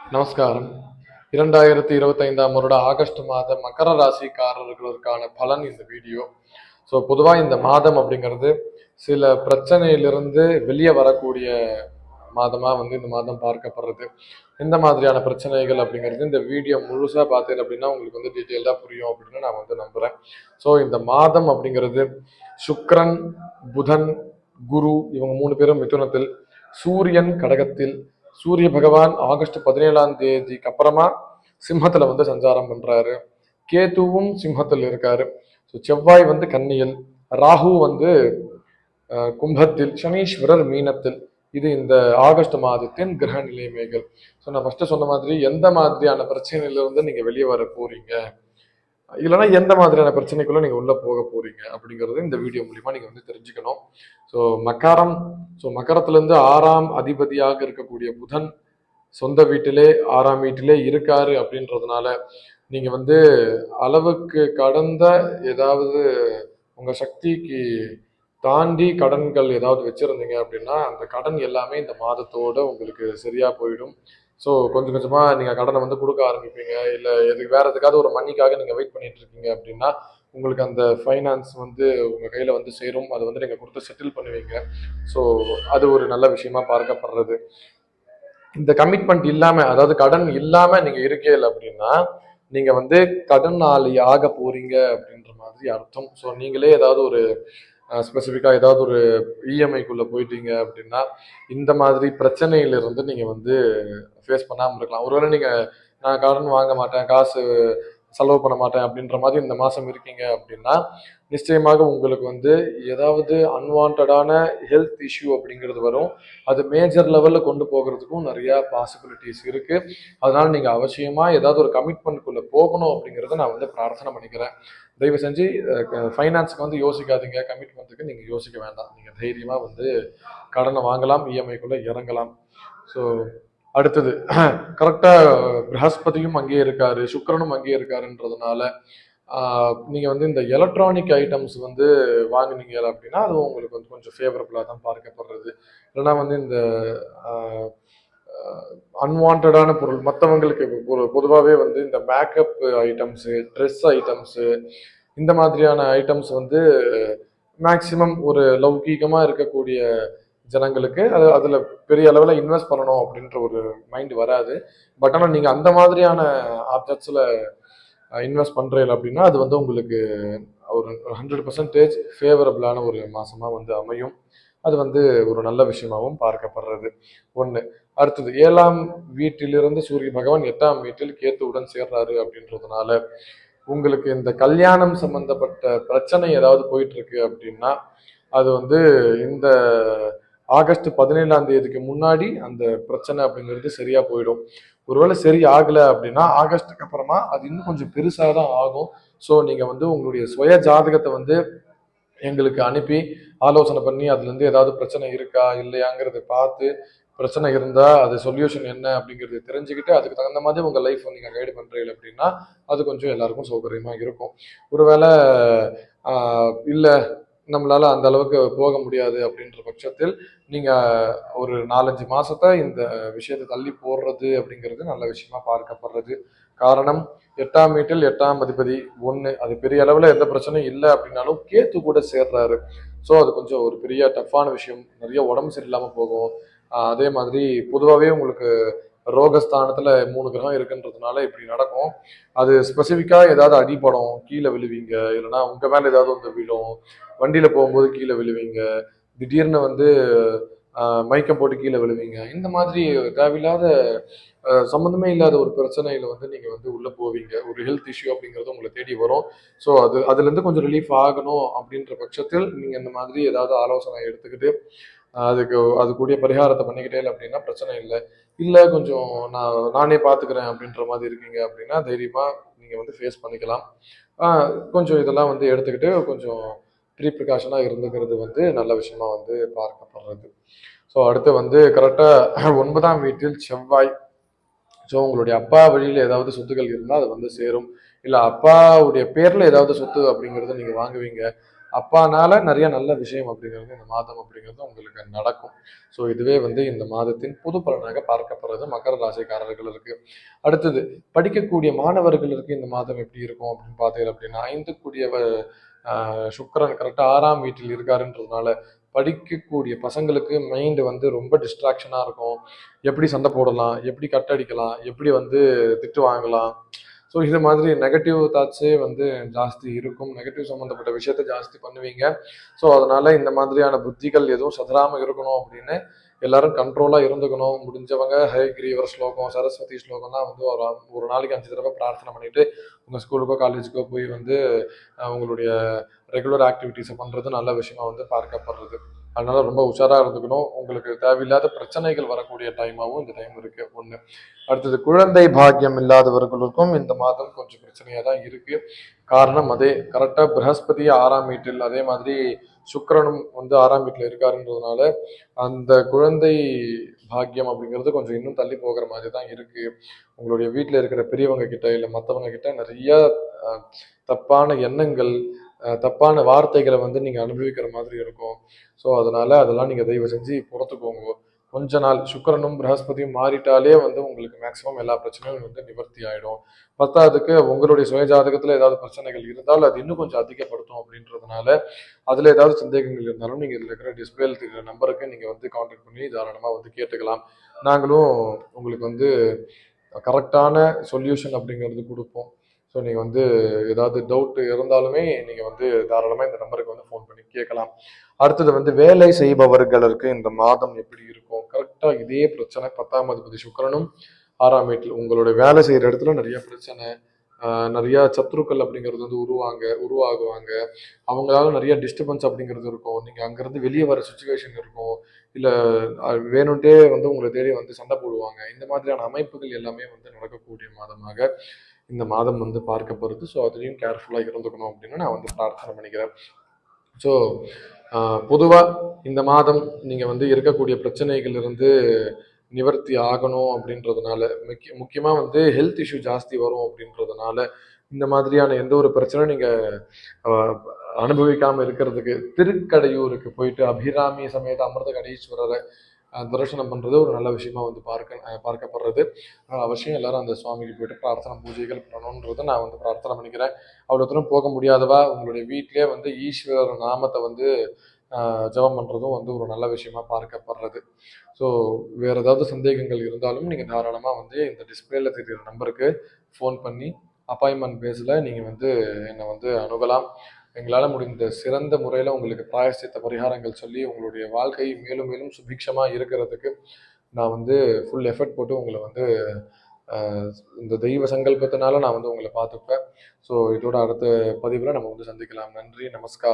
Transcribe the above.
நமஸ்காரம். இரண்டாயிரத்தி இருபத்தைந்தாம் வருட ஆகஸ்ட் மாத மகர ராசிக்காரர்களுக்கான பலன் இந்த வீடியோ. ஸோ பொதுவாக இந்த மாதம் அப்படிங்கிறது சில பிரச்சனையிலிருந்து வெளியே வரக்கூடிய மாதமாக வந்து இந்த மாதம் பார்க்கப்படுறது. எந்த மாதிரியான பிரச்சனைகள் அப்படிங்கிறது இந்த வீடியோ முழுசாக பார்த்தீங்க அப்படின்னா உங்களுக்கு வந்து டீட்டெயில்டாக புரியும் அப்படின்னு நான் வந்து நம்புகிறேன் ஸோ இந்த மாதம் அப்படிங்கிறது சுக்ரன் புதன் குரு இவங்க மூணு பேரும் மிதுனத்தில் சூரியன் கடகத்தில் சூரிய பகவான் ஆகஸ்ட் பதினேழாம் தேதிக்கு அப்புறமா சிம்மத்துல வந்து சஞ்சாரம் பண்றாரு. கேதுவும் சிம்மத்தில் இருக்காரு. ஸோ செவ்வாய் வந்து கன்னியில் ராகு வந்து கும்பத்தில் சனீஸ்வரர் மீனத்தில். இது இந்த ஆகஸ்ட் மாதத்தின் கிரக நிலைமைகள். ஸோ நான் ஃபர்ஸ்ட் சொன்ன மாதிரி எந்த மாதிரியான பிரச்சனையிலிருந்து நீங்க வெளியே வர போறீங்க? இல்லைன்னா எந்த மாதிரியான பிரச்சனைக்குள்ள நீங்க உள்ள போக போறீங்க அப்படிங்கிறது இந்த வீடியோ மூலியமா நீங்க வந்து தெரிஞ்சுக்கணும். ஸோ மக்காரம் ஸோ மகரத்திலிருந்து ஆறாம் அதிபதியாக இருக்கக்கூடிய புதன் சொந்த வீட்டிலே ஆறாம் வீட்டிலே இருக்காரு அப்படின்றதுனால நீங்க வந்து அளவுக்கு கடந்த ஏதாவது உங்க சக்திக்கு தாண்டி கடன்கள் ஏதாவது வச்சிருந்தீங்க அப்படின்னா அந்த கடன் எல்லாமே இந்த மாதத்தோட உங்களுக்கு சரியா போயிடும். ஸோ கொஞ்சம் கொஞ்சமாக நீங்கள் கடனை வந்து கொடுக்க ஆரம்பிப்பீங்க. இல்லை எதுக்கு வேறு எதுக்காவது ஒரு மணிக்காக நீங்கள் வெயிட் பண்ணிட்டு இருக்கீங்க அப்படின்னா உங்களுக்கு அந்த ஃபைனான்ஸ் வந்து உங்கள் கையில் வந்து சேரும். அதை வந்து நீங்கள் கொடுத்து செட்டில் பண்ணுவீங்க. ஸோ அது ஒரு நல்ல விஷயமா பார்க்கப்படுறது. இந்த கமிட்மெண்ட் இல்லாமல் அதாவது கடன் இல்லாமல் நீங்கள் இருக்கே இருக்கீங்க அப்படின்னா நீங்கள் வந்து கடனாளி ஆக போறீங்க அப்படின்ற மாதிரி அர்த்தம். ஸோ நீங்களே ஏதாவது ஒரு ஸ்பெசிஃபிக்காக ஏதாவது ஒரு இஎம்ஐக்குள்ளே போயிட்டீங்க அப்படின்னா இந்த மாதிரி பிரச்சனையிலிருந்து நீங்கள் வந்து ஃபேஸ் பண்ணாமல் இருக்கலாம். ஒருவேளை நீங்கள் நான் கடன் வாங்க மாட்டேன் காசு செலவு பண்ண மாட்டேன் அப்படின்ற மாதிரி இந்த மாதம் இருக்கீங்க அப்படின்னா நிச்சயமாக உங்களுக்கு வந்து ஏதாவது அன்வான்டான ஹெல்த் இஷ்யூ அப்படிங்கிறது வரும். அது மேஜர் லெவலில் கொண்டு போகிறதுக்கும் நிறையா பாசிபிலிட்டிஸ் இருக்குது அதனால் நீங்கள் அவசியமாக ஏதாவது ஒரு கமிட்மெண்ட்குள்ளே போகணும் அப்படிங்கிறத நான் வந்து பிரார்த்தனை பண்ணிக்கிறேன். தயவு செஞ்சு ஃபைனான்ஸ்க்கு வந்து யோசிக்காதீங்க. கமிட்மெண்ட்டுக்கு நீங்கள் யோசிக்க வேண்டாம். நீங்கள் தைரியமாக வந்து கடனை வாங்கலாம் இஎம்ஐக்குள்ளே இறங்கலாம். ஸோ அடுத்தது கரெக்டாக பிரகஸ்பதியும் அங்கேயே இருக்காரு சுக்கரனும் அங்கேயே இருக்காருன்றதுனால நீங்கள் வந்து இந்த எலக்ட்ரானிக் ஐட்டம்ஸ் வந்து வாங்குனீங்க அப்படின்னா அது உங்களுக்கு வந்து கொஞ்சம் ஃபேவரபுளாக தான் பார்க்கப்படுறது. இல்லைன்னா வந்து இந்த அன்வான்டான பொருள் மற்றவங்களுக்கு ஒரு பொதுவாகவே வந்து இந்த மேக்கப் ஐட்டம்ஸு ட்ரெஸ் ஐட்டம்ஸு இந்த மாதிரியான ஐட்டம்ஸ் வந்து மேக்சிமம் ஒரு லௌகீகமாக இருக்கக்கூடிய ஜனங்களுக்கு அது அதில் பெரிய அளவில் இன்வெஸ்ட் பண்ணணும் அப்படின்ற ஒரு மைண்ட் வராது. பட் ஆனால் நீங்கள் அந்த மாதிரியான ஆப்ஜெக்ட்ஸில் இன்வெஸ்ட் பண்ணுறீங்க அப்படின்னா அது வந்து உங்களுக்கு ஒரு ஹண்ட்ரட் பர்சன்டேஜ் ஃபேவரபிளான ஒரு மாதமாக வந்து அமையும். அது வந்து ஒரு நல்ல விஷயமாகவும் பார்க்கப்படுறது. ஒன்று அடுத்தது ஏழாம் வீட்டிலிருந்து சூரிய பகவான் எட்டாம் வீட்டில் கேத்துவுடன் சேர்றாரு அப்படின்றதுனால உங்களுக்கு இந்த கல்யாணம் சம்பந்தப்பட்ட பிரச்சனை ஏதாவது போயிட்டு இருக்கு அப்படின்னா அது வந்து இந்த ஆகஸ்ட் பதினேழாம் தேதிக்கு முன்னாடி அந்த பிரச்சனை அப்படிங்கிறது சரியா போயிடும். ஒருவேளை சரி ஆகலை அப்படின்னா ஆகஸ்ட்டுக்கு அப்புறமா அது இன்னும் கொஞ்சம் பெருசாக தான் ஆகும். ஸோ நீங்கள் வந்து உங்களுடைய சுய ஜாதகத்தை வந்து எங்களுக்கு அனுப்பி ஆலோசனை பண்ணி அதுலேருந்து ஏதாவது பிரச்சனை இருக்கா இல்லையாங்கிறத பார்த்து பிரச்சனை இருந்தால் அது சொல்யூஷன் என்ன அப்படிங்கிறது தெரிஞ்சுக்கிட்டு அதுக்கு தகுந்த மாதிரி உங்கள் லைஃப் நீங்கள் கைடு பண்ணுறீங்க அப்படின்னா அது கொஞ்சம் எல்லாருக்கும் சௌகரியமாக இருக்கும். ஒருவேளை இல்லை நம்மளால் அந்த அளவுக்கு போக முடியாது அப்படின்ற பட்சத்தில் நீங்கள் ஒரு நாலஞ்சு மாதத்தை இந்த விஷயத்தை தள்ளி போடுறது அப்படிங்கிறது நல்ல விஷயமா பார்க்கப்படுறது. காரணம் எட்டாம் வீட்டில் எட்டாம் அதிபதி ஒன்று அது பெரிய அளவில் எந்த பிரச்சனையும் இல்லை அப்படின்னாலும் கேத்து கூட சேர்றாரு. ஸோ அது கொஞ்சம் ஒரு பெரிய டஃப்பான விஷயம். நிறைய உடம்பு சரியில்லாமல் போகும். அதே மாதிரி பொதுவாகவே உங்களுக்கு ரோகஸ்தானத்தில் மூணு கிரகம் இருக்குன்றதுனால இப்படி நடக்கும். அது ஸ்பெசிஃபிக்காக ஏதாவது அடிபடும் கீழே விழுவீங்க. இல்லைன்னா உங்கள் மேலே ஏதாவது வந்து விழும். வண்டியில் போகும்போது கீழே விழுவீங்க. திடீர்னு வந்து மயக்கம் போட்டு கீழே விழுவீங்க. இந்த மாதிரி தேவையில்லாத சம்மந்தமே இல்லாத ஒரு பிரச்சனையில வந்து நீங்க வந்து உள்ள போவீங்க. ஒரு ஹெல்த் இஷ்யூ அப்படிங்கிறது உங்களை தேடி வரும். ஸோ அது அதுல இருந்து கொஞ்சம் ரிலீஃப் ஆகணும் அப்படின்ற பட்சத்தில் நீங்க இந்த மாதிரி ஏதாவது ஆலோசனை எடுத்துக்கிட்டு அதுக்கு அது கூடிய பரிகாரத்தை பண்ணிக்கிட்டே இல்லை அப்படின்னா பிரச்சனை இல்லை. இல்லை கொஞ்சம் நான் நானே பார்த்துக்கிறேன் அப்படின்ற மாதிரி இருக்கீங்க அப்படின்னா தைரியமாக நீங்கள் வந்து ஃபேஸ் பண்ணிக்கலாம். கொஞ்சம் இதெல்லாம் வந்து எடுத்துக்கிட்டு கொஞ்சம் ப்ரீ ப்ரிகாஷனாக இருந்துக்கிறது வந்து நல்ல விஷயமா வந்து பார்க்கப்படுறது. ஸோ அடுத்து வந்து கரெக்டாக ஒன்பதாம் வீட்டில் செவ்வாய். ஸோ உங்களுடைய அப்பா வழியில் ஏதாவது சொத்துக்கள் இருந்தால் அது வந்து சேரும். இல்லை அப்பாவுடைய பேரில் ஏதாவது சொத்து அப்படிங்கிறத நீங்கள் வாங்குவீங்க. அப்பானால நிறைய நல்ல விஷயம் அப்படிங்கிறது இந்த மாதம் அப்படிங்கிறது உங்களுக்கு நடக்கும். ஸோ இதுவே வந்து இந்த மாதத்தின் புது பலனாக பார்க்கப்படுறது. மகர ராசிக்காரர்களுக்கு அடுத்தது படிக்கக்கூடிய மாணவர்களுக்கு இந்த மாதம் எப்படி இருக்கும் அப்படின்னு பார்த்தீங்க அப்படின்னா ஐந்து கூடியவ கரெக்டாக ஆறாம் வீட்டில் இருக்காருன்றதுனால படிக்கக்கூடிய பசங்களுக்கு மைண்டு வந்து ரொம்ப டிஸ்ட்ராக்ஷனாக இருக்கும். எப்படி சண்டை போடலாம்? எப்படி கட் அடிக்கலாம் எப்படி வந்து திட்டு வாங்கலாம்? ஸோ இது மாதிரி நெகட்டிவ் தாட்ஸே வந்து ஜாஸ்தி இருக்கும். நெகட்டிவ் சம்மந்தப்பட்ட விஷயத்த ஜாஸ்தி பண்ணுவீங்க. ஸோ அதனால இந்த மாதிரியான புத்திகள் எதுவும் சதராமல் இருக்கணும் அப்படின்னு எல்லாரும் கண்ட்ரோலாக இருந்துக்கணும். முடிஞ்சவங்க ஹயக்ரீவர் ஸ்லோகம் சரஸ்வதி ஸ்லோகம்லாம் வந்து ஒரு ஒரு நாளைக்கு அஞ்சு தடவை பிரார்த்தனை பண்ணிட்டு உங்கள் ஸ்கூலுக்கோ காலேஜுக்கோ போய் வந்து உங்களுடைய ரெகுலர் ஆக்டிவிட்டீஸை பண்ணுறது நல்ல விஷயமா வந்து பார்க்கப்படுறது. அதனால் ரொம்ப உஷாராக இருந்துக்கணும். உங்களுக்கு தேவையில்லாத பிரச்சனைகள் வரக்கூடிய டைமாகவும் இந்த டைம் இருக்கு. ஒன்று அடுத்தது குழந்தை பாக்கியம் இல்லாதவர்களுக்கும் இந்த மாதம் கொஞ்சம் பிரச்சனையாக தான் இருக்கு. காரணம் அதே கரெக்டாக பிரகஸ்பதி ஆறாம் வீட்டில் அதே மாதிரி சுக்கரனும் வந்து ஆறாம் வீட்டில் இருக்காருன்றதுனால அந்த குழந்தை பாக்கியம் அப்படிங்கிறது கொஞ்சம் இன்னும் தள்ளி போகிற மாதிரி தான் இருக்கு. உங்களுடைய வீட்டில் இருக்கிற பெரியவங்க கிட்ட இல்லை மற்றவங்க கிட்ட நிறைய தப்பான எண்ணங்கள் தப்பான வார்த்தைகளை வந்து நீங்கள் அனுபவிக்கிற மாதிரி இருக்கும். ஸோ அதனால அதெல்லாம் நீங்கள் தயவு செஞ்சு பொறுத்துக்கோங்க. கொஞ்ச நாள் சுக்கரனும் பிரகஸ்பதியும் மாறிட்டாலே வந்து உங்களுக்கு மேக்ஸிமம் எல்லா பிரச்சனையும் வந்து நிவர்த்தி ஆகிடும் பத்தாவதுக்கு உங்களுடைய சுயஜாதகத்தில் ஏதாவது பிரச்சனைகள் இருந்தால் அது இன்னும் கொஞ்சம் அதிகப்படுத்தும் அப்படின்றதுனால அதில் ஏதாவது சந்தேகங்கள் இருந்தாலும் நீங்கள் இதில் இருக்கிற டிஸ்பிளேல இருக்கிற நம்பருக்கு நீங்கள் வந்து காண்டாக்ட் பண்ணி தாராளமாக வந்து கேட்டுக்கலாம். நாங்களும் உங்களுக்கு வந்து கரெக்டான சொல்யூஷன் அப்படிங்கிறது கொடுப்போம். ஸோ நீங்கள் வந்து ஏதாவது டவுட்டு இருந்தாலுமே நீங்கள் வந்து தாராளமாக இந்த நம்பருக்கு வந்து ஃபோன் பண்ணி கேட்கலாம். அடுத்தது வந்து வேலை செய்பவர்களுக்கு இந்த மாதம் எப்படி இருக்கும்? கரெக்டாக இதே பிரச்சனை பத்தாம் அதிபதி சுக்கரனும் ஆறாம் வீட்டில் உங்களுடைய வேலை செய்கிற இடத்துல நிறைய பிரச்சனை. நிறையா சத்துருக்கள் அப்படிங்கிறது வந்து உருவாங்க உருவாகுவாங்க. அவங்களால நிறைய டிஸ்டர்பன்ஸ் அப்படிங்கிறது இருக்கும். நீங்கள் அங்கேருந்து வெளியே வர சுச்சுவேஷன் இருக்கும். இல்லை வேணும்ட்டே வந்து உங்களை தேடி வந்து சண்டை போடுவாங்க. இந்த மாதிரியான அமைப்புகள் எல்லாமே வந்து நடக்கக்கூடிய மாதமாக இந்த மாதம் வந்து பார்க்கப்படுது ஸோ அதுலேயும் கேர்ஃபுல்லாக இருந்துக்கணும் அப்படின்னு நான் வந்து பிரார்த்தனை பண்ணிக்கிறேன். ஸோ பொதுவாக இந்த மாதம் நீங்கள் வந்து இருக்கக்கூடிய பிரச்சனைகள் இருந்து நிவர்த்தி ஆகணும் அப்படின்றதுனால முக்கிய முக்கியமாக வந்து ஹெல்த் இஷ்யூ ஜாஸ்தி வரும் அப்படின்றதுனால இந்த மாதிரியான எந்த ஒரு பிரச்சனையும் நீங்கள் அனுபவிக்காமல் இருக்கிறதுக்கு திருக்கடையூருக்கு போயிட்டு அபிராமி சமேத அமிர்த கடீஸ்வரரை தரிசனம் பண்ணுறது ஒரு நல்ல விஷயமா வந்து பார்க்க பார்க்கப்படுறது. அதனால் அவசியம் எல்லாரும் அந்த சுவாமிக்கு போயிட்டு பிரார்த்தனை பூஜைகள் பண்ணணுன்றதை நான் வந்து பிரார்த்தனை பண்ணிக்கிறேன். அவ்வளோ தூரம் போக முடியாதவா? உங்களுடைய வீட்டிலே வந்து ஈஸ்வரர் நாமத்தை வந்து ஜபம் ஜெபம் பண்ணுறதும் வந்து ஒரு நல்ல விஷயமா பார்க்கப்படுறது. ஸோ வேற ஏதாவது சந்தேகங்கள் இருந்தாலும் நீங்கள் தாராளமாக வந்து இந்த டிஸ்பிளேல தெரிகிற நம்பருக்கு ஃபோன் பண்ணி அப்பாயின்மெண்ட் பேஸில் நீங்கள் வந்து என்னை வந்து அணுகலாம். எங்களால் முடிந்த சிறந்த முறையில் உங்களுக்கு பிராயசித்த பரிகாரங்கள் சொல்லி உங்களுடைய வாழ்க்கை மேலும் மேலும் சுபிக்ஷமாக இருக்கிறதுக்கு நான் வந்து ஃபுல் எஃபர்ட் போட்டு உங்களை வந்து இந்த தெய்வ சங்கல்பத்தினால நான் வந்து உங்களை பார்த்துப்பேன். ஸோ இதோட அடுத்த பதிவில் நம்ம வந்து சந்திக்கலாம். நன்றி நமஸ்கார்.